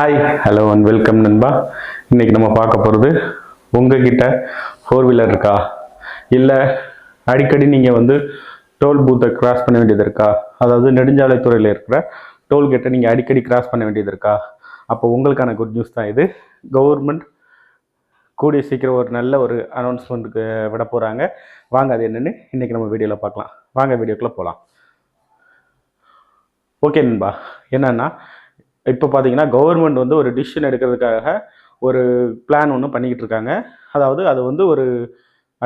Hi hello and welcome நண்பா. இன்றைக்கி நம்ம பார்க்க போகிறது உங்ககிட்ட ஃபோர் வீலர் இருக்கா? இல்லை அடிக்கடி நீங்கள் வந்து டோல் பூத்தை கிராஸ் பண்ண வேண்டியது இருக்கா? அதாவது நெடுஞ்சாலைத்துறையில் இருக்கிற டோல்கேட்டை நீங்கள் அடிக்கடி கிராஸ் பண்ண வேண்டியது இருக்கா? அப்போ உங்களுக்கான குட் நியூஸ் தான் இது. கவர்மெண்ட் கூடிய சீக்கிரம் ஒரு நல்ல ஒரு அனௌன்ஸ்மெண்ட்டுக்கு விட போகிறாங்க வாங்க அது என்னென்னு இன்றைக்கி நம்ம வீடியோவில் பார்க்கலாம். வாங்க வீடியோக்குள்ளே போகலாம் ஓகே நண்பா. என்னன்னா இப்போ பார்த்தீங்கன்னா கவர்மெண்ட் வந்து ஒரு டிசிஷன் எடுக்கிறதுக்காக ஒரு பிளான் ஒன்று பண்ணிக்கிட்டு இருக்காங்க. அதாவது அது வந்து ஒரு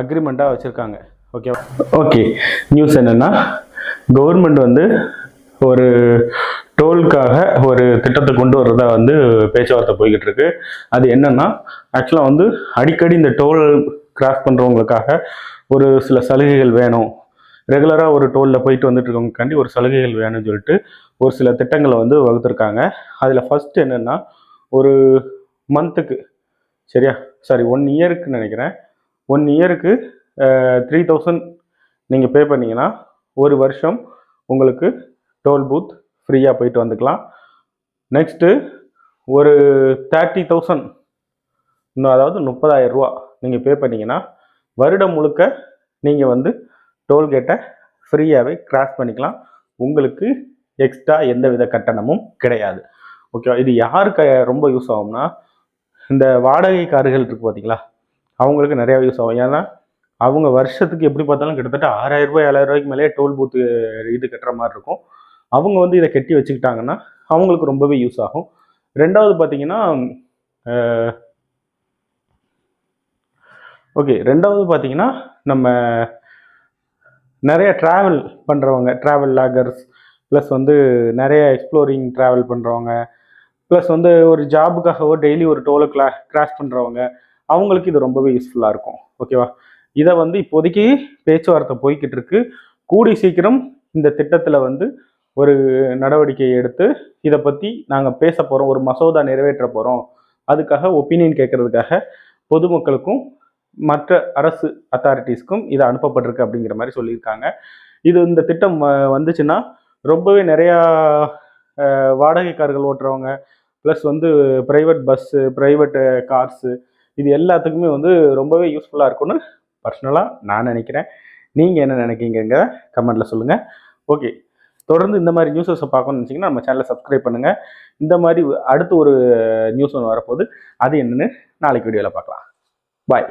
அக்ரிமெண்ட்டாக வச்சுருக்காங்க. ஓகே ஓகே நியூஸ் என்னென்னா கவர்மெண்ட் வந்து ஒரு டோலுக்காக ஒரு திட்டத்தை கொண்டு வர்றதா வந்து பேச்சுவார்த்தை போய்கிட்டு இருக்கு. அது என்னன்னா ஆக்சுவலாக வந்து அடிக்கடி இந்த டோல் கிராஸ் பண்ணுறவங்களுக்காக ஒரு சில சலுகைகள் வேணும். ரெகுலராக ஒரு டோலில் போயிட்டு வந்துட்டு இருக்கவங்களுக்காண்டி ஒரு சலுகைகள் வேணும்னு சொல்லிட்டு ஒரு சில திட்டங்களை வந்து வகுத்துருக்காங்க. அதில் ஃபஸ்ட்டு என்னென்னா ஒரு மந்த்துக்கு சரியா? சாரி ஒன் இயருக்கு நினைக்கிறேன். ஒன் இயருக்கு த்ரீ தௌசண்ட் நீங்கள் பே பண்ணிங்கன்னா ஒரு வருஷம் உங்களுக்கு டோல் பூத் ஃப்ரீயாக போயிட்டு வந்துக்கலாம். நெக்ஸ்ட்டு ஒரு தேர்ட்டி தௌசண்ட் இன்னும் அதாவது முப்பதாயிரம் ரூபா நீங்கள் பே பண்ணிங்கன்னா வருடம் முழுக்க நீங்கள் வந்து டோல்கேட்டை ஃப்ரீயாகவே கிராஸ் பண்ணிக்கலாம். உங்களுக்கு எக்ஸ்ட்ரா எந்த வித கட்டணமும் கிடையாது. ஓகேவா இது யாருக்கு ரொம்ப யூஸ் ஆகும்னா இந்த வாடகை கார்கள் இருக்குது பார்த்தீங்களா அவங்களுக்கு நிறையா யூஸ் ஆகும். ஏன்னா அவங்க வருஷத்துக்கு எப்படி பார்த்தாலும் கிட்டத்தட்ட ஆறாயிரம் ரூபாய் ஏழாயிரம் ரூபாய்க்கு மேலே டோல் பூத்து இது கட்டுற மாதிரி இருக்கும். அவங்க வந்து இதை கட்டி வச்சுக்கிட்டாங்கன்னா அவங்களுக்கு ரொம்பவே யூஸ் ஆகும். ரெண்டாவது பார்த்தீங்கன்னா ஓகே ரெண்டாவது பார்த்தீங்கன்னா நம்ம நிறைய ட்ராவல் பண்ணுறவங்க ட்ராவல் லாகர்ஸ் ப்ளஸ் வந்து நிறைய எக்ஸ்ப்ளோரிங் ட்ராவல் பண்ணுறவங்க ப்ளஸ் வந்து ஒரு ஜாபுக்காகவோ டெய்லி ஒரு டோலை கிளா கிராஸ் பண்ணுறவங்க அவங்களுக்கு இது ரொம்பவே யூஸ்ஃபுல்லாக இருக்கும். ஓகேவா இதை வந்து இப்போதைக்கு பேச்சுவார்த்தை போய்கிட்டு இருக்கு. கூடி சீக்கிரம் இந்த திட்டத்தில் வந்து ஒரு நடவடிக்கை எடுத்து இதை பற்றி நாங்கள் பேச போகிறோம் ஒரு மசோதா நிறைவேற்ற போகிறோம் அதுக்காக ஒப்பீனியன் கேட்குறதுக்காக பொதுமக்களுக்கும் மற்ற அரசு அத்தாரிட்டிஸ்க்கும் இது அனுப்பப்பட்டிருக்கு அப்படிங்கிற மாதிரி சொல்லியிருக்காங்க. இது இந்த திட்டம் வந்துச்சுன்னா ரொம்பவே நிறையா அஹ், வாடகை கார்கள் ஓட்டுறவங்க ப்ளஸ் வந்து ப்ரைவேட் பஸ்ஸு ப்ரைவேட் கார்ஸு இது எல்லாத்துக்குமே வந்து ரொம்பவே யூஸ்ஃபுல்லாக இருக்கும்னு பர்சனலாக நான் நினைக்கிறேன். நீங்கள் என்ன நினைக்கிறீங்க கமெண்ட்டில் சொல்லுங்கள் ஓகே தொடர்ந்து இந்த மாதிரி நியூஸஸை பார்க்கணும்னு நினச்சிங்கன்னா நம்ம சேனலை சப்ஸ்கிரைப் பண்ணுங்கள் இந்த மாதிரி அடுத்து ஒரு நியூஸ் ஒன்று வரப்போகுது. அது என்னன்னு நாளைக்கு வீடியோவில் பார்க்கலாம். பாய்